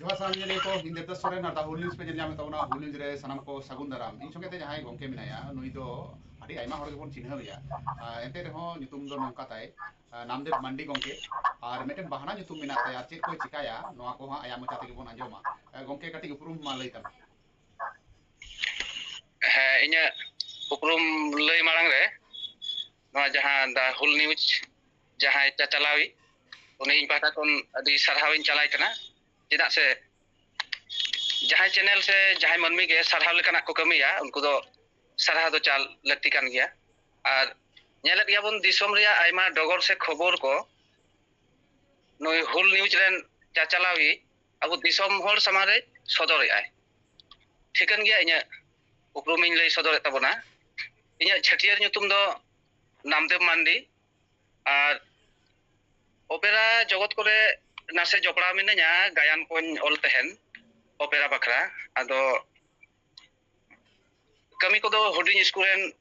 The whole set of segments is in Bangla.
ᱡᱚᱦᱟᱨ ᱥᱟᱱᱟᱢ ᱧᱮᱞᱤᱭᱟᱹ ᱠᱚ ᱤᱧ ᱫᱮᱵᱫᱟᱥ ᱥᱚᱨᱮᱱ ᱟᱨ ᱫᱟ ᱦᱩᱞᱱᱤᱭᱩᱡ ᱯᱮ ᱧᱮᱞ ᱧᱟᱢᱮᱫ ᱛᱟᱵᱚᱱᱟ ᱦᱩᱞᱱᱤᱭᱩᱡ ᱨᱮ ᱥᱟᱱᱟᱢ ᱠᱚ ᱥᱟᱹᱜᱩᱱ ᱫᱟᱨᱟᱢ ᱤᱧ ᱥᱚᱸᱜᱮ ᱛᱮ ᱡᱟᱦᱟᱸᱭ ᱜᱚᱢᱠᱮ ᱢᱮᱱᱟᱭᱟ ᱱᱩᱭ ᱫᱚ ᱟᱹᱰᱤ ᱟᱭᱢᱟ ᱦᱚᱲ ᱜᱮᱵᱚᱱ ᱪᱤᱱᱦᱟᱹᱣᱮᱭᱟ ᱮᱱᱛᱮ ᱨᱮᱦᱚᱸ ᱧᱩᱛᱩᱢ ᱫᱚ ᱱᱚᱝᱠᱟ ᱛᱟᱭ ᱱᱟᱢᱫᱮᱵ ᱢᱟᱱᱰᱤ ᱜᱚᱢᱠᱮ ᱟᱨ ᱢᱤᱫᱴᱮᱱ ᱵᱟᱦᱱᱟ ᱧᱩᱛᱩᱢ ᱢᱮᱱᱟᱜ ᱛᱟᱭᱟ ᱟᱨ ᱪᱮᱫ ᱠᱚᱭ ᱪᱤᱠᱟᱭᱟ ᱱᱚᱣᱟ ᱠᱚ ᱦᱟᱸᱜ ᱟᱭᱟᱜ ᱢᱚᱪᱟ ᱛᱮᱜᱮ ᱵᱚᱱ ᱟᱸᱡᱚᱢᱟ ᱜᱚᱢᱠᱮ ᱠᱟᱹᱴᱤᱡ ᱩᱯᱨᱩᱢ ᱢᱟ ᱞᱟᱹᱭ ᱛᱟᱢ ᱦᱮᱸ ᱤᱧᱟᱹᱜ ᱩᱯᱨᱩᱢ ᱞᱟᱹᱭ ᱢᱟᱲᱟᱝ ᱨᱮ ᱱᱚᱣᱟ ᱡᱟᱦᱟᱸ ᱫᱟ ᱦᱩᱞ ᱱᱤᱭᱩᱡ ᱡᱟᱦᱟᱸᱭ ᱪᱟᱪᱟᱞᱟᱣᱤᱡ ᱩᱱᱤ ᱤᱧ ᱯᱟᱦᱴᱟ ᱠᱷᱚᱱ ᱟᱹᱰᱤ ᱥᱟᱨᱦᱟᱣ ᱤᱧ ᱪᱟᱞᱟᱭ ᱠᱟᱱᱟ ᱪᱮᱫᱟᱜ ᱥᱮ ᱡᱟᱦᱟᱸᱭ ᱪᱮᱱᱮᱞ ᱥᱮ ᱡᱟᱦᱟᱸᱭ ᱢᱟᱹᱱᱢᱤ ᱜᱮ ᱥᱟᱨᱦᱟᱣ ᱞᱮᱠᱟᱱᱟᱜ ᱠᱚ ᱠᱟᱹᱢᱤᱭᱟ ᱩᱱᱠᱩ ᱫᱚ ᱥᱟᱨᱦᱟᱣ ᱫᱚ ᱪᱟᱞ ᱞᱟᱹᱠᱛᱤ ᱠᱟᱱ ᱜᱮᱭᱟ ᱟᱨ ᱧᱮᱞᱮᱫ ᱜᱮᱭᱟᱵᱚᱱ ᱫᱤᱥᱚᱢ ᱨᱮᱭᱟᱜ ᱟᱭᱢᱟ ᱰᱚᱜᱚᱨ ᱥᱮ ᱠᱷᱚᱵᱚᱨ ᱠᱚ ᱱᱩᱭ ᱦᱩᱞ ᱱᱤᱭᱩᱡ ᱨᱮᱱ ᱪᱟᱪᱟᱞᱟᱣᱤᱡ ᱟᱵᱚ ᱫᱤᱥᱚᱢ ᱦᱚᱲ ᱥᱟᱢᱟᱝ ᱨᱮ ᱥᱚᱫᱚᱨᱮᱜᱼᱟᱭ ᱴᱷᱤᱠᱟᱹᱱ ᱜᱮᱭᱟ ᱤᱧᱟᱹᱜ ᱩᱯᱨᱩᱢᱤᱧ ᱞᱟᱹᱭ ᱥᱚᱫᱚᱨᱮᱫ ᱛᱟᱵᱚᱱᱟ ᱤᱧᱟᱹᱜ ᱪᱷᱟᱹᱴᱭᱟᱹᱨ ᱧᱩᱛᱩᱢ ᱫᱚ ᱱᱟᱢᱫᱮᱵ ᱢᱟᱱᱰᱤ ᱟᱨ ᱚᱯᱮᱨᱟ ᱡᱚᱜᱚᱛ ᱠᱚᱨᱮ nasa jokla amin gayan pun ol tehen opera bakra atau kami ko do hodin iskuren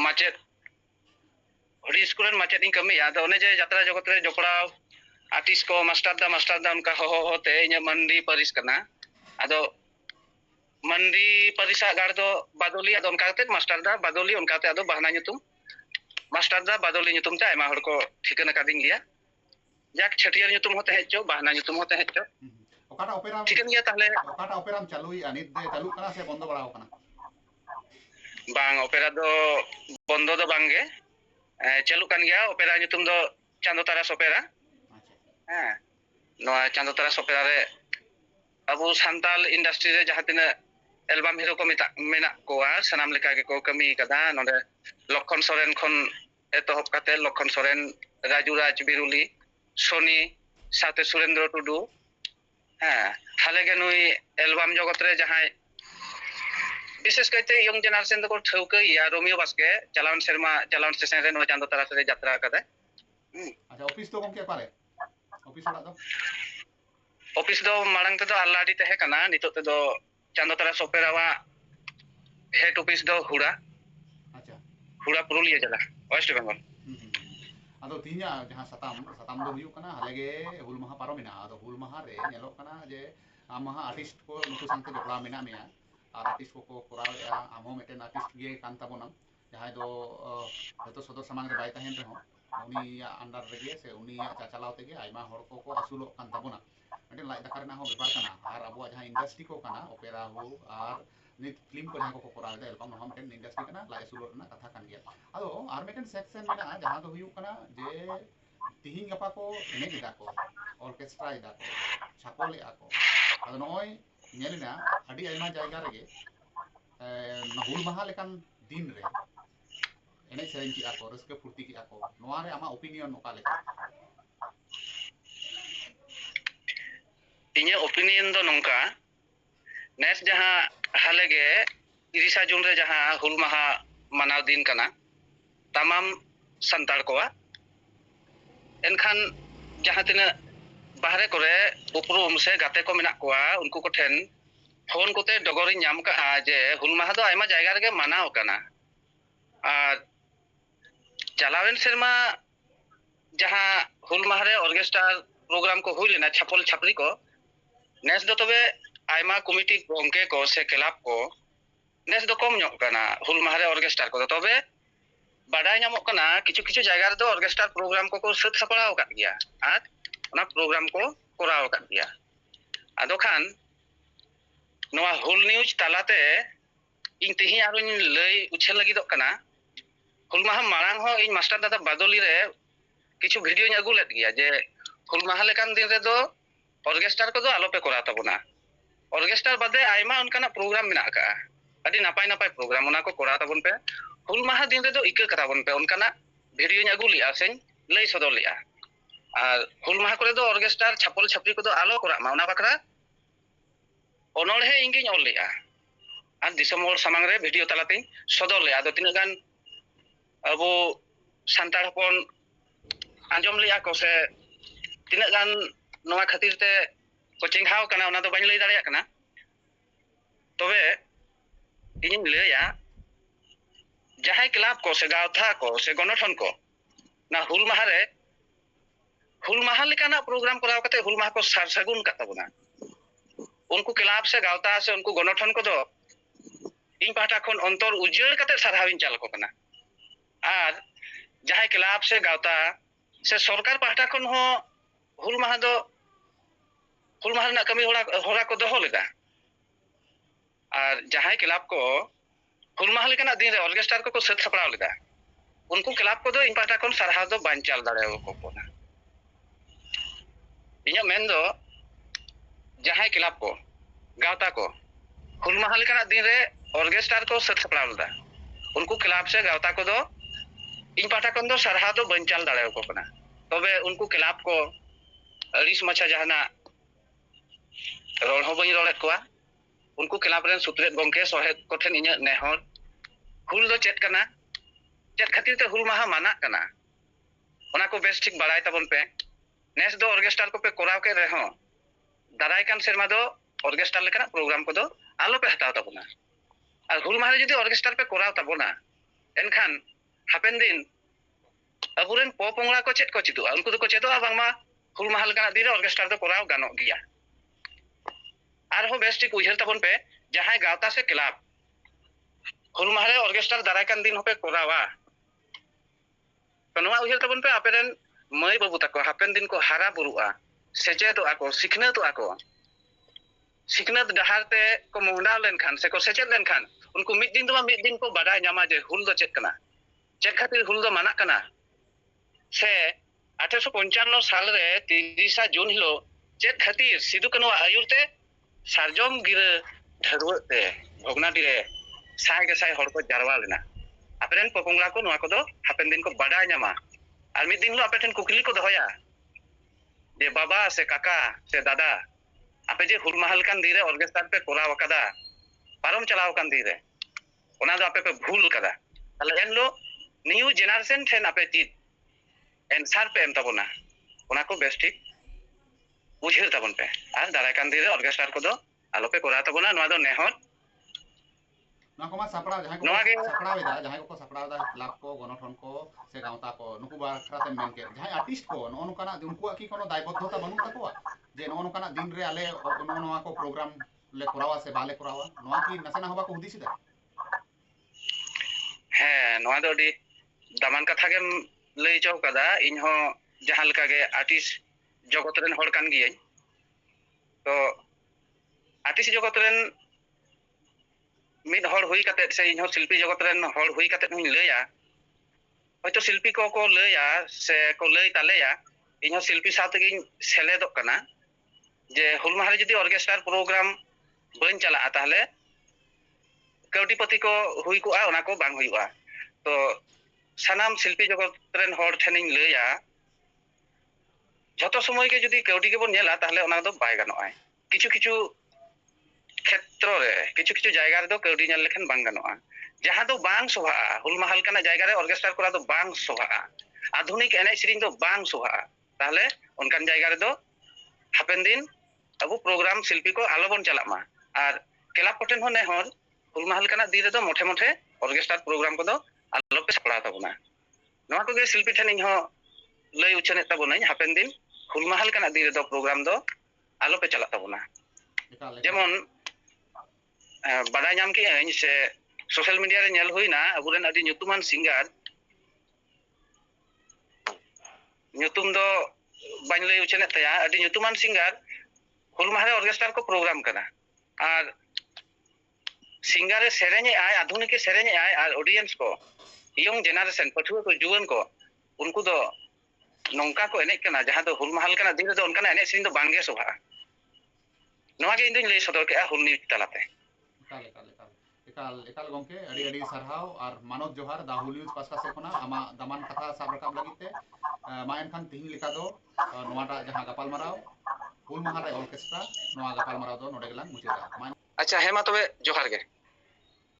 macet hodin iskuren macet ning kami ya atau jay jatra jokotre jopla artis ko master da master da unka ho ho ho te inya mandi paris kena. atau mandi paris agar do baduli ato unka te master da baduli unka te ato bahna nyutung master da baduli nyutum te ayma hor ko thikana kading ᱡᱟᱠ ᱪᱷᱟᱹᱴᱭᱟᱹᱨ ᱧᱩᱛᱩᱢ ᱦᱚᱸ ᱛᱟᱦᱮᱸ ᱪᱚ ᱵᱟᱦᱱᱟ ᱧᱩᱛᱩᱢ ᱦᱚᱸ ᱛᱟᱦᱮᱸ ᱦᱚᱪᱚ ᱚᱠᱟᱴᱟᱜ ᱚᱯᱮᱨᱟ ᱴᱷᱤᱠᱟᱹᱱ ᱜᱮᱭᱟ ᱛᱟᱦᱞᱮ ᱚᱠᱟᱴᱟᱜ ᱚᱯᱮᱨᱟᱢ ᱪᱟᱹᱞᱩᱭᱮᱜᱼᱟ ᱱᱤᱛ ᱫᱚ ᱪᱟᱹᱞᱩᱜ ᱠᱟᱱᱟ ᱥᱮ ᱵᱚᱱᱫᱚ ᱵᱟᱲᱟᱣ ᱠᱟᱱᱟ ᱵᱟᱝ ᱚᱯᱮᱨᱟ ᱫᱚ ᱵᱚᱱᱫᱚ ᱫᱚ ᱵᱟᱝ ᱜᱮ ᱪᱟᱹᱞᱩᱜ ᱠᱟᱱ ᱜᱮᱭᱟ ᱚᱯᱮᱨᱟ ᱧᱩᱛᱩᱢ ᱫᱚ ᱪᱟᱸᱫᱚ ᱛᱟᱨᱟᱥ ᱚᱯᱮᱨᱟ ᱦᱮᱸ ᱱᱚᱣᱟ ᱪᱟᱸᱫᱚ ᱛᱟᱨᱟᱥ ᱚᱯᱮᱨᱟ ᱨᱮ ᱟᱵᱚ ᱥᱟᱱᱛᱟᱞ ᱤᱱᱰᱟᱥᱴᱨᱤ ᱨᱮ ᱡᱟᱦᱟᱸ ᱛᱤᱱᱟᱹᱜ ᱮᱞᱵᱟᱢ ᱦᱤᱨᱳ ᱠᱚ ᱢᱮᱛᱟᱜ ᱢᱮᱱᱟᱜ ᱠᱚᱣᱟ ᱥᱟᱱᱟᱢ ᱞᱮᱠᱟ ᱜᱮᱠᱚ ᱠᱟᱹᱢᱤ ᱠᱟᱫᱟ ᱱᱚᱰᱮ ᱞᱚᱠᱷᱚᱱ ᱥᱚᱨᱮᱱ ᱠᱷᱚᱱ ᱮᱛᱚᱦᱚᱵ ᱠᱟᱛᱮ ᱞᱚᱠᱠᱷᱚᱱ ᱥᱚᱨᱮᱱ ᱨᱟᱡᱩ ᱨᱟᱡᱽ ᱵᱤᱨᱩᱞᱤ সনি সাথে সুরেন্দ্র টুডু হ্যাঁ হালে কেন ওই অ্যালবাম জগতরে ᱡᱟᱦᱟᱸᱭ বিশেষ করে ইয়ং জেনারেশন দকো ᱴᱷᱟᱹᱣᱠᱟᱹ ইয়া রোমিও বাসকে চালান শর্মা চালান স্টেশন রে নয় চাঁদো তারা সাথে যাত্রা কাদে অফিস আচ্ছা, তো মাড়াং তে দো আল্লাডি তে নিতো তে দো চাঁদো তারা হেড অফিস হুড়া আচ্ছা। হুড়া পুরুলিয়া জেলা ওয়েস্ট বেঙ্গল ᱟᱫᱚ ᱛᱤᱦᱤᱧᱟᱜ ᱡᱟᱦᱟᱸ ᱥᱟᱛᱟᱢ ᱥᱟᱛᱟᱢ ᱫᱚ ᱦᱩᱭᱩᱜ ᱠᱟᱱᱟ ᱦᱟᱞᱮᱜᱮ ᱦᱩᱞ ᱢᱟᱦᱟ ᱯᱟᱨᱚᱢᱮᱱᱟ ᱟᱫᱚ ᱦᱩᱞ ᱢᱟᱦᱟ ᱨᱮ ᱧᱮᱞᱚᱜ ᱠᱟᱱᱟ ᱡᱮ ᱟᱢ ᱦᱟᱸᱜ ᱟᱨᱴᱤᱥᱴ ᱠᱚ ᱱᱩᱠᱩ ᱥᱟᱶᱛᱮ ᱡᱚᱯᱲᱟᱣ ᱢᱮᱱᱟᱜ ᱢᱮᱭᱟ ᱟᱨ ᱟᱨᱴᱤᱥᱴ ᱠᱚᱠᱚ ᱠᱚᱨᱟᱣᱮᱫᱼᱟ ᱟᱢ ᱦᱚᱸ ᱢᱤᱫᱴᱮᱱ ᱟᱨᱴᱤᱥᱴ ᱜᱮ ᱠᱟᱱ ᱛᱟᱵᱚᱱᱟᱢ ᱡᱟᱦᱟᱸᱭ ᱫᱚ ᱡᱚᱛᱚ ᱥᱚᱫᱚᱨ ᱥᱟᱢᱟᱝ ᱨᱮ ᱵᱟᱭ ᱛᱟᱦᱮᱱ ᱨᱮᱦᱚᱸ ᱩᱱᱤᱭᱟᱜ ᱟᱱᱰᱟᱨ ᱨᱮᱜᱮ ᱥᱮ ᱩᱱᱤᱭᱟᱜ ᱪᱟᱪᱟᱞᱟᱣ ᱛᱮᱜᱮ ᱟᱭᱢᱟ ᱦᱚᱲ ᱠᱚᱠᱚ ᱟᱹᱥᱩᱞᱚᱜ ᱠᱟᱱ ᱛᱟᱵᱚᱱᱟ ᱢᱤᱫᱴᱮᱱ ᱞᱟᱡ ᱫᱟᱠᱟ ᱨᱮᱱᱟᱜ ᱦᱚᱸ ᱵᱮᱯᱟᱨ ᱠᱟᱱᱟ ᱟᱨ ᱟᱵᱚᱣᱟᱜ ᱡᱟᱦᱟᱸ ᱤᱱᱰᱟᱥᱴᱨᱤ ᱠᱚ ᱠᱟᱱᱟ ᱚᱯᱮᱨᱟ ᱦᱳᱠ ᱟᱨ ᱱᱤᱛ ᱯᱷᱤᱞᱤᱢ ᱠᱚ ᱡᱟᱦᱟᱸ ᱠᱚ ᱠᱚᱨᱟᱣ ᱮᱫᱟ ᱮᱞᱵᱟᱢ ᱱᱚᱣᱟ ᱢᱤᱫᱴᱮᱱ ᱤᱱᱰᱟᱥᱴᱨᱤ ᱠᱟᱱᱟ ᱞᱟᱡ ᱟᱹᱥᱩᱞᱚᱜ ᱨᱮᱱᱟᱜ ᱠᱟᱛᱷᱟ ᱠᱟᱱ ᱜᱮᱭᱟ ᱟᱫᱚ ᱟᱨ ᱢᱤᱫᱴᱮᱱ ᱥᱮᱠᱥᱮᱱ ᱢᱮᱱᱟᱜᱼᱟ ᱡᱟᱦᱟᱸ ᱫᱚ ᱦᱩᱭᱩᱜ ᱠᱟᱱᱟ ᱡᱮ ᱛᱤᱦᱤᱧ ᱜᱟᱯᱟ ᱠᱚ ᱮᱱᱮᱡ ᱮᱫᱟ ᱠᱚ ᱚᱨᱠᱮᱥᱴᱨᱟ ᱮᱫᱟ ᱠᱚ ᱪᱷᱟᱯᱚᱞᱮᱜᱼᱟ ᱠᱚ ᱟᱫᱚ ᱱᱚᱜᱼᱚᱭ ᱧᱮᱞᱮᱱᱟ ᱟᱹᱰᱤ ᱟᱭᱢᱟ ᱡᱟᱭᱜᱟ ᱨᱮᱜᱮ ᱦᱩᱞ ᱢᱟᱦᱟ ᱞᱮᱠᱟᱱ ᱫᱤᱱ ᱨᱮ एने सेरेन की आको रस्के फुर्ती की आको नोआरे आमा ओपिनियन नोका लेका इने ओपिनियन दो नोका नेस जहां ᱦᱟᱞᱮᱜᱮ ᱛᱤᱨᱤᱥᱟ ᱡᱩᱱ ᱨᱮ ᱡᱟᱦᱟᱸ ᱦᱩᱞ ᱢᱟᱦᱟ ᱢᱟᱱᱟᱣ ᱫᱤᱱ ᱠᱟᱱᱟ ᱛᱟᱢᱟᱢ ᱥᱟᱱᱛᱟᱲ ᱠᱚᱣᱟᱜ ᱮᱱᱠᱷᱟᱱ ᱡᱟᱦᱟᱸ ᱛᱤᱱᱟᱹᱜ ᱵᱟᱦᱨᱮ ᱠᱚᱨᱮ ᱩᱯᱨᱩᱢ ᱥᱮ ᱜᱟᱛᱮ ᱠᱚ ᱢᱮᱱᱟᱜ ᱠᱚᱣᱟ ᱩᱱᱠᱩ ᱠᱚᱴᱷᱮᱱ ᱯᱷᱳᱱ ᱠᱚᱛᱮ ᱰᱚᱜᱚᱨᱤᱧ ᱧᱟᱢ ᱠᱟᱜᱼᱟ ᱡᱮ ᱦᱩᱞ ᱢᱟᱦᱟ ᱫᱚ ᱟᱭᱢᱟ ᱡᱟᱭᱜᱟ ᱨᱮᱜᱮ ᱢᱟᱱᱟᱣ ᱠᱟᱱᱟ ᱟᱨ ᱪᱟᱞᱟᱣᱮᱱ ᱥᱮᱨᱢᱟ ᱡᱟᱦᱟᱸ ᱦᱩᱞ ᱢᱟᱦᱟ ᱨᱮ ᱚᱨᱜᱮᱥᱴᱟᱨ ᱯᱨᱳᱜᱨᱟᱢ ᱠᱚ ᱦᱩᱭ ᱞᱮᱱᱟ ᱪᱷᱟᱯᱚᱞ ᱪᱷᱟᱯᱨᱤ ᱠᱚ ᱱᱮᱥ ᱫᱚ ᱛᱚᱵᱮ ᱟᱭᱢᱟ ᱠᱚᱢᱤᱴᱤ ᱜᱚᱝᱠᱮ ᱠᱚ ᱥᱮ ᱠᱞᱟᱵ ᱠᱚ ᱱᱮᱥ ᱫᱚ ᱠᱚᱢ ᱧᱚᱜ ᱠᱟᱱᱟ ᱦᱩᱞ ᱢᱟᱦᱟ ᱨᱮ ᱚᱨᱜᱮᱥᱴᱟᱨ ᱠᱚᱫᱚ ᱛᱚᱵᱮ ᱵᱟᱰᱟᱭ ᱧᱟᱢᱚᱜ ᱠᱟᱱᱟ ᱠᱤᱪᱷᱩ ᱠᱤᱪᱷᱩ ᱡᱟᱭᱜᱟ ᱨᱮᱫᱚ ᱚᱨᱜᱮᱥᱴᱟᱨ ᱯᱨᱳᱜᱨᱟᱢ ᱠᱚᱠᱚ ᱥᱟᱹᱛ ᱥᱟᱯᱲᱟᱣ ᱟᱠᱟᱫ ᱜᱮᱭᱟ ᱟᱨ ᱚᱱᱟ ᱯᱨᱳᱜᱨᱟᱢ ᱠᱚ ᱠᱚᱨᱟᱣ ᱟᱠᱟᱫ ᱜᱮᱭᱟ ᱟᱫᱚ ᱠᱷᱟᱱ ᱱᱚᱣᱟ ᱦᱩᱞ ᱱᱤᱭᱩᱡ ᱛᱟᱞᱟᱛᱮ ᱤᱧ ᱛᱤᱦᱤᱧ ᱟᱨᱚᱧ ᱞᱟᱹᱭ ᱩᱪᱷᱟᱹᱱ ᱞᱟᱹᱜᱤᱫᱚᱜ ᱠᱟᱱᱟ ᱦᱩᱞ ᱢᱟᱦᱟ ᱢᱟᱲᱟᱝ ᱦᱚᱸ ᱤᱧ ᱢᱟᱥᱴᱟᱨ ᱫᱟᱫᱟ ᱵᱟᱫᱚᱞᱤ ᱨᱮ ᱠᱤᱪᱷু ᱵᱷᱤᱰᱤᱭᱳᱧ ᱟᱹᱜᱩ ᱞᱮᱫ ᱜᱮᱭᱟ ᱡᱮ ᱦᱩᱞ ᱢᱟᱦᱟ ᱞᱮᱠᱟᱱ ᱫᱤᱱ ᱨᱮᱫᱚ ᱚᱨᱜᱮᱥᱴᱟᱨ ᱠᱚᱫᱚ ᱟᱞᱚᱯᱮ ᱠᱚᱨᱟᱣ ᱛᱟᱵᱚᱱᱟ ᱚᱨᱜᱮᱥᱴᱟᱨ ᱵᱟᱫᱮ ᱟᱭᱢᱟ ᱚᱱᱠᱟᱱᱟᱜ ᱯᱨᱳᱜᱨᱟᱢ ᱢᱮᱱᱟᱜ ᱟᱠᱟᱜᱼᱟ ᱟᱹᱰᱤ ᱱᱟᱯᱟᱭ ᱱᱟᱯᱟᱭ ᱯᱨᱳᱜᱨᱟᱢ ᱚᱱᱟ ᱠᱚ ᱠᱚᱨᱟᱣ ᱛᱟᱵᱚᱱ ᱯᱮ ᱦᱩᱞ ᱢᱟᱦᱟ ᱫᱤᱱ ᱨᱮᱫᱚ ᱤᱠᱟᱹ ᱠᱟᱛᱟ ᱵᱚᱱ ᱯᱮ ᱚᱱᱠᱟᱱᱟᱜ ᱵᱷᱤᱰᱤᱭᱳᱧ ᱟᱹᱜᱩ ᱞᱮᱜᱼᱟ ᱥᱮᱧ ᱞᱟᱹᱭ ᱥᱚᱫᱚᱨ ᱞᱮᱜᱼᱟ ᱟᱨ ᱦᱩᱞ ᱢᱟᱦᱟ ᱠᱚᱨᱮ ᱫᱚ ᱚᱨᱜᱮᱥᱴᱟᱨ ᱪᱷᱟᱯᱚᱞ ᱪᱷᱟᱯᱨᱤ ᱠᱚᱫᱚ ᱟᱞᱚ ᱠᱚᱨᱟᱜ ᱢᱟ ᱚᱱᱟ ᱵᱟᱠᱷᱨᱟ ᱚᱱᱚᱲᱦᱮ ᱤᱧᱜᱤᱧ ᱚᱞ ᱞᱮᱜᱼᱟ ᱟᱨ ᱫᱤᱥᱚᱢ ᱦᱚᱲ ᱥᱟᱢᱟᱝ ᱨᱮ ᱵᱷᱤᱰᱤᱭᱳ ᱛᱟᱞᱟᱛᱮᱧ ᱥᱚᱫᱚᱨ ᱞᱮᱜᱼᱟ ᱟᱫᱚ ᱛᱤᱱᱟᱹᱜ ᱜᱟᱱ ᱟᱵᱚ ᱥᱟᱱᱛᱟᱲ ᱦᱚᱯᱚᱱ ᱟᱸᱡᱚᱢ ᱞᱮᱜᱼᱟ ᱠᱚ ᱥᱮ ᱛᱤᱱᱟᱹᱜ ᱜᱟᱱ ᱱᱚᱣᱟ ᱠᱷᱟᱹᱛᱤᱨ ᱛᱮ ᱠᱚ ᱪᱮᱸᱜᱷᱟᱣ ᱠᱟᱱᱟ ᱚᱱᱟ ᱫᱚ ᱵᱟᱹᱧ ᱞᱟᱹᱭ ᱫᱟᱲᱮᱭᱟᱜ ᱠᱟᱱᱟ ᱛᱚᱵᱮ ᱤᱧᱤᱧ ᱞᱟᱹᱭᱟ ᱡᱟᱦᱟᱸᱭ ᱠᱞᱟᱵ ᱠᱚ ᱥᱮ ᱜᱟᱶᱛᱟ ᱠᱚ ᱥᱮ ᱜᱚᱱᱚᱴᱷᱚᱱ ᱠᱚ ᱚᱱᱟ ᱦᱩᱞ ᱢᱟᱦᱟ ᱨᱮ ᱦᱩᱞ ᱢᱟᱦᱟ ᱞᱮᱠᱟᱱᱟᱜ ᱯᱨᱳᱜᱨᱟᱢ ᱠᱚᱨᱟᱣ ᱠᱟᱛᱮ ᱦᱩᱞ ᱢᱟᱦᱟ ᱠᱚ ᱥᱟᱨ ᱥᱟᱹᱜᱩᱱ ᱠᱟᱜ ᱛᱟᱵᱚᱱᱟ उनको क्लाब से गावता से उनको गणठन को दो इन पाटा खन अंतर उजाड़ करते सारहाविन चाल को कना और जहां क्लाब से गावता से सरकार पाटा खन हो हुल महा दो ᱦᱩᱞ ᱢᱟᱦᱟ ᱨᱮᱱᱟᱜ ᱠᱟᱹᱢᱤ ᱦᱚᱨᱟ ᱦᱚᱨᱟ ᱠᱚ ᱫᱚᱦᱚ ᱞᱮᱫᱟ ᱟᱨ ᱡᱟᱦᱟᱸᱭ ᱠᱞᱟᱵ ᱠᱚ ᱦᱩᱞ ᱢᱟᱦᱟ ᱞᱮᱠᱟᱱᱟᱜ ᱫᱤᱱ ᱨᱮ ᱚᱨᱜᱮᱥᱴᱟᱨ ᱠᱚᱠᱚ ᱥᱟᱹᱛ ᱥᱟᱯᱲᱟᱣ ᱞᱮᱫᱟ ᱩᱱᱠᱩ ᱠᱞᱟᱵ ᱠᱚᱫᱚ ᱤᱧ ᱯᱟᱦᱴᱟ ᱠᱷᱚᱱ ᱥᱟᱨᱦᱟᱣ ᱫᱚ ᱵᱟᱹᱧ ᱪᱟᱞ ᱫᱟᱲᱮᱭᱟᱠᱚ ᱠᱟᱱᱟ ᱤᱧᱟᱹᱜ ᱢᱮᱱ ᱫᱚ ᱡᱟᱦᱟᱸᱭ ᱠᱞᱟᱵ ᱠᱚ ᱜᱟᱶᱛᱟ ᱠᱚ ᱦᱩᱞ ᱢᱟᱦᱟ ᱞᱮᱠᱟᱱᱟᱜ ᱫᱤᱱ ᱨᱮ ᱚᱨᱜᱮᱥᱴᱟᱨ ᱠᱚ ᱥᱟᱹᱛ ᱥᱟᱯᱲᱟᱣ ᱞᱮᱫᱟ उनको क्लाब से गावता को दो इन पाटा कन दो सरहा दो बंचाल दाड़े को कना तबे उनको क्लाब को अड़ीस मछा जहना ᱨᱚᱲ ᱦᱚᱸ ᱵᱟᱹᱧ ᱨᱚᱲᱮᱫ ᱠᱚᱣᱟ ᱩᱱᱠᱩ ᱠᱞᱟᱵ ᱨᱮᱱ ᱥᱩᱛᱨᱮᱫ ᱜᱚᱢᱠᱮ ᱥᱚᱦᱮᱫ ᱠᱚᱴᱷᱮᱱ ᱤᱧᱟᱹᱜ ᱱᱮᱦᱚᱨ ᱦᱩᱞ ᱫᱚ ᱪᱮᱫ ᱠᱟᱱᱟ ᱪᱮᱫ ᱠᱷᱟᱹᱛᱤᱨ ᱛᱮ ᱦᱩᱞ ᱢᱟᱦᱟ ᱢᱟᱱᱟᱜ ᱠᱟᱱᱟ ᱚᱱᱟ ᱠᱚ ᱵᱮᱥ ᱴᱷᱤᱠ ᱵᱟᱲᱟᱭ ᱛᱟᱵᱚᱱ ᱯᱮ ᱱᱮᱥ ᱫᱚ ᱚᱨᱜᱮᱥᱴᱟᱨ ᱠᱚᱯᱮ ᱠᱚᱨᱟᱣ ᱠᱮᱫ ᱨᱮᱦᱚᱸ ᱫᱟᱨᱟᱭ ᱠᱟᱱ ᱥᱮᱨᱢᱟ ᱫᱚ ᱚᱨᱜᱮᱥᱴᱟᱨ ᱞᱮᱠᱟᱱᱟᱜ ᱯᱨᱳᱜᱨᱟᱢ ᱠᱚᱫᱚ ᱟᱞᱚᱯᱮ ᱦᱟᱛᱟᱣ ᱛᱟᱵᱚᱱᱟ ᱟᱨ ᱦᱩᱞ ᱢᱟᱦᱟ ᱨᱮ ᱡᱩᱫᱤ ᱚᱨᱜᱮᱥᱴᱟᱨ ᱯᱮ ᱠᱚᱨᱟᱣ ᱛᱟᱵᱚᱱᱟ ᱮᱱᱠᱷᱟᱱ ᱦᱟᱯᱮᱱ ᱫᱤᱱ ᱟᱵᱚᱨᱮᱱ ᱯᱚᱯᱚᱝᱲᱟ ᱠᱚ ᱪᱮᱫ ᱠᱚ ᱪᱮᱫᱚᱜᱼᱟ ᱩᱱᱠᱩ ᱫᱚᱠᱚ ᱪᱮᱫᱚᱜᱼᱟ ᱵᱟᱝᱢᱟ ᱦᱩᱞ ᱢᱟᱦᱟ ᱞᱮᱠᱟᱱᱟᱜ ᱫᱤᱱ ᱨᱮ ᱚᱨᱜᱮᱥᱴᱟᱨ ᱫᱚ ᱠᱚᱨᱟᱣ ᱜᱟᱱᱚᱜ ᱜᱮᱭᱟ आरो बेस्टिक उहिर तबन पे जहाँ गावता से क्लब खुरमारे ऑर्केस्ट्रा दराय कन दिन होपे कोरावा तनुवा पे आपेन मई बाबू तक हापेन दिन को हारा बुरुआ सेजे तो आको सिखने तो को मुंडा खान से को उनको दिन तो दिन को बडा नमा जे हुल चेक कना चेक खातिर हुल दो मना कना से 1855 साल रे जून हिलो चेक खातिर सिदु कनो आयुरते ᱥᱟᱨᱡᱚᱢ ᱜᱤᱨᱟᱹ ᱰᱷᱟᱹᱨᱣᱟᱹᱜ ᱛᱮ ᱵᱷᱚᱜᱽᱱᱟᱰᱤᱨᱮ ᱥᱟᱭ ᱜᱮᱥᱟᱭ ᱦᱚᱲ ᱠᱚ ᱡᱟᱨᱣᱟ ᱞᱮᱱᱟ ᱟᱯᱮᱨᱮᱱ ᱯᱚᱯᱚᱝᱲᱟ ᱠᱚ ᱱᱚᱣᱟ ᱠᱚᱫᱚ ᱦᱟᱯᱮᱱ ᱫᱤᱱ ᱠᱚ ᱵᱟᱰᱟᱭ ᱧᱟᱢᱟ ᱟᱨ ᱢᱤᱫ ᱫᱤᱱ ᱦᱤᱞᱳᱜ ᱟᱯᱮ ᱴᱷᱮᱱ ᱠᱩᱠᱞᱤ ᱠᱚ ᱫᱚᱦᱚᱭᱟ ᱡᱮ ᱵᱟᱵᱟ ᱥᱮ ᱠᱟᱠᱟ ᱥᱮ ᱫᱟᱫᱟ ᱟᱯᱮ ᱡᱮ ᱦᱩᱞ ᱢᱟᱦᱟ ᱞᱮᱠᱟᱱ ᱫᱤᱱ ᱨᱮ ᱚᱨᱜᱮᱥᱴᱟᱨ ᱯᱮ ᱠᱚᱨᱟᱣ ᱟᱠᱟᱫᱟ ᱯᱟᱨᱚᱢ ᱪᱟᱞᱟᱣ ᱟᱠᱟᱱ ᱫᱤᱱ ᱨᱮ ᱚᱱᱟ ᱫᱚ ᱟᱯᱮ ᱯᱮ ᱵᱷᱩᱞ ᱟᱠᱟᱫᱟ ᱛᱟᱦᱞᱮ ᱮᱱᱦᱤᱞᱳᱜ ᱱᱤᱭᱩ ᱡᱮᱱᱟᱨᱮᱥᱚᱱ ᱴᱷᱮᱱ ᱟᱯᱮ ᱪᱮᱫ ᱮᱱᱥᱟᱨ ᱯᱮ ᱮᱢ ᱛᱟᱵᱚᱱᱟ ᱚᱱᱟ ᱠᱚ ᱵᱮᱥ ᱴᱷᱤᱠ বুজেৰ তাবন পে আন দৰাই কান্দিৰ অৰকেষ্ট্ৰাৰক দ আলোপে কোৰা তাবনা নৱদ নেহন নৱকমা সাপৰা জহাৰক সাপৰা এদা জহাৰক সাপৰা এদা লাভক গনঠনক সে গাউতাক নুকুবা খৰাতে মেমকে জহাৰ আৰ্টিষ্টক নোনকানা দিনক কি কোন দাইবদ্ধতা বনো তাকোৱা যে নোনকানা দিনৰে আলে নোনৱক প্ৰগ্ৰামলে কোৰাৱা সে বালে কোৰাৱা নৱকি নাছনা হোৱাক হুদিসিদা হে নৱদ অডি দামান কথাকেন লৈ চউকাদা ইঞহ জহাৰকা গে আৰ্টিষ্ট জগতৰেন হৰকান গৈয়। তো আৰ্টিষ্ট জগতৰেন মিদ হৰ হৈকাতে সেইঁহো শিল্পী জগতৰেন হৰ হৈকাতে হৈ লয়। হয়তো শিল্পী কোক লয়য়া সে কো লৈ তালেয়া ইঁহো শিল্পী সাতে গিং সেলেদকনা যে হলমাহৰে যদি অৰকেষ্টৰ প্ৰগ্ৰাম বঁন চলা আ তাহলে কাউটিপতি কো হৈকক আ ওনা কো বাং হৈয়ক। তো সানাম শিল্পী জগতৰেন হৰ থেনিং লয়য়া ᱡᱚᱛᱚ ᱥᱚᱢᱚᱭ ᱜᱮ ᱡᱩᱫᱤ ᱠᱟᱹᱣᱰᱤ ᱜᱮᱵᱚᱱ ᱧᱮᱞᱟ ᱛᱟᱦᱞᱮ ᱚᱱᱟ ᱫᱚ ᱵᱟᱭ ᱜᱟᱱᱚᱜᱼᱟ ᱠᱤᱪᱷᱩ ᱠᱤᱪᱷᱩ ᱠᱷᱮᱛᱨᱚ ᱨᱮ ᱠᱤᱪᱷᱩ ᱠᱤᱪᱷᱩ ᱡᱟᱭᱜᱟ ᱨᱮᱫᱚ ᱠᱟᱹᱣᱰᱤ ᱧᱮᱞ ᱞᱮᱠᱷᱟᱱ ᱵᱟᱝ ᱜᱟᱱᱚᱜᱼᱟ ᱡᱟᱦᱟᱸ ᱫᱚ ᱵᱟᱝ ᱥᱚᱵᱷᱟᱜᱼᱟ ᱦᱩᱞ ᱢᱟᱦᱟ ᱞᱮᱠᱟᱱᱟᱜ ᱡᱟᱭᱜᱟ ᱨᱮ ᱚᱨᱜᱮᱥᱴᱟᱨ ᱠᱚᱨᱟᱣ ᱫᱚ ᱵᱟᱝ ᱥᱚᱵᱷᱟᱜᱼᱟ ᱟধুᱱᱤᱠ ᱮᱱᱮᱡ ᱥᱮᱨᱮᱧ ᱫᱚ ᱵᱟᱝ ᱥᱚᱵᱷᱟᱜᱼᱟ ᱛᱟᱦᱞᱮ ᱚᱱᱠᱟᱱ ᱡᱟᱭᱜᱟ ᱨᱮᱫᱚ ᱦᱟᱯᱮᱱ ᱫᱤᱱ ᱟᱵᱚ ᱯᱨᱳᱜᱨᱟᱢ ᱥᱤᱞᱯᱤ ᱠᱚ ᱟᱞᱚᱵᱚᱱ ᱪᱟᱞᱟᱜ ᱢᱟ ᱟᱨ ᱠᱞᱟᱵᱽ ᱠᱚᱴᱷᱮᱱ ᱦᱚᱸ ᱱᱮᱦᱚᱨ ᱦᱩᱞ ᱢᱟᱦᱟ ᱞᱮᱠᱟᱱᱟᱜ ᱫᱤᱱ ᱨᱮᱫᱚ ᱢᱚᱴᱷᱮ ᱢᱚᱴᱷᱮ ᱚᱨᱜᱮᱥᱴᱟᱨ ᱯᱨᱳᱜᱨᱟᱢ ᱠᱚᱫᱚ ᱟᱞᱚᱯᱮ ᱥᱟᱯᱲᱟᱣ ᱛᱟᱵᱚᱱᱟ ᱱᱚᱣᱟ ᱠᱚᱜᱮ ᱥᱤᱞᱯᱤ ᱴᱷᱮᱱ ᱤᱧ ᱦᱚᱸ ᱞᱟᱹᱭ ᱩᱪᱷᱟᱹᱱᱮᱫ ᱛᱟᱵᱚᱱᱟᱹᱧ ᱦᱟᱯᱮᱱ ᱫᱤᱱ خول محل কা না দিৰ দ প্ৰগ্ৰাম দ আলোতে চলাতাবনা যেনে বদা নাম কি ইংছে ছ'ছিয়েল মিডিয়া ৰে নেল হৈনা আবুলেন আদি যুতমান सिंगাৰ যুতুম দ বঁঞ লৈ ওচেনে तया আদি যুতমান सिंगাৰ খুলমহৰ অৰকেষ্ট্ৰাল কো প্ৰগ্ৰাম কৰা আৰু सिंगাৰে শেৰেঙে আই আധুনিক শেৰেঙে আই আৰু অডিয়েন্স কো ইয়াং জেনারেচন পঠুৱা কো জুবন কো উনকুদো ᱱᱚᱝᱠᱟ ᱠᱚ ᱮᱱᱮᱡ ᱠᱟᱱᱟ ᱡᱟᱦᱟᱸ ᱫᱚ ᱦᱩᱞ ᱢᱟᱦᱟ ᱠᱟᱱᱟ ᱫᱤᱱ ᱨᱮᱫᱚ ᱚᱱᱠᱟᱱᱟᱜ ᱮᱱᱮᱡ ᱥᱮᱨᱮᱧ ᱫᱚ ᱵᱟᱝᱜᱮ ᱥᱚᱵᱷᱟᱜᱼᱟ ᱱᱚᱣᱟ ᱜᱮ ᱤᱧ ᱫᱩᱧ ᱞᱟᱹᱭ ᱥᱚᱫᱚᱨ ᱠᱮᱜᱼᱟ ᱦᱩᱞ ᱱᱤᱭᱩᱡ ᱛᱟᱞᱟᱛᱮ ᱮᱠᱟᱞ ᱮᱠᱟᱞ ᱮᱠᱟᱞ ᱮᱠᱟᱞ ᱮᱠᱟᱞ ᱜᱚᱢᱠᱮ ᱟᱹᱰᱤ ᱟᱹᱰᱤ ᱥᱟᱨᱦᱟᱣ ᱟᱨ ᱢᱟᱱᱚᱛ ᱡᱚᱦᱟᱨ ᱫᱟ ᱦᱩᱞ ᱱᱤᱭᱩᱡ ᱯᱟᱥᱴᱟ ᱥᱮᱫ ᱠᱷᱚᱱᱟᱜ ᱟᱢᱟᱜ ᱫᱟᱢᱟᱱ ᱠᱟᱛᱷᱟ ᱥᱟᱵ ᱨᱟᱠᱟᱵ ᱞᱟᱹᱜᱤᱫ ᱛᱮ ᱢᱟ ᱮᱱᱠᱷᱟᱱ ᱛᱤᱦᱤᱧ ᱞᱮᱠᱟ ᱫᱚ ᱱᱚᱣᱟᱴᱟᱜ ᱡᱟᱦᱟᱸ ᱜᱟᱯᱟᱞᱢᱟᱨᱟᱣ ᱦᱩᱞ ᱢᱟᱦᱟ ᱨᱮ ᱚᱨᱠᱮᱥᱴᱨᱟ ᱱᱚᱣᱟ ᱜᱟᱯᱟᱞᱢᱟᱨᱟᱣ ᱫᱚ ᱱᱚᱰᱮ ᱜᱮᱞᱟᱝ ᱢᱩᱪᱟᱹᱫᱟ ᱟᱪᱪᱷᱟ ᱦᱮᱸ ᱢᱟ ᱛᱚᱵᱮ ᱡᱚᱦᱟᱨ ᱜᱮ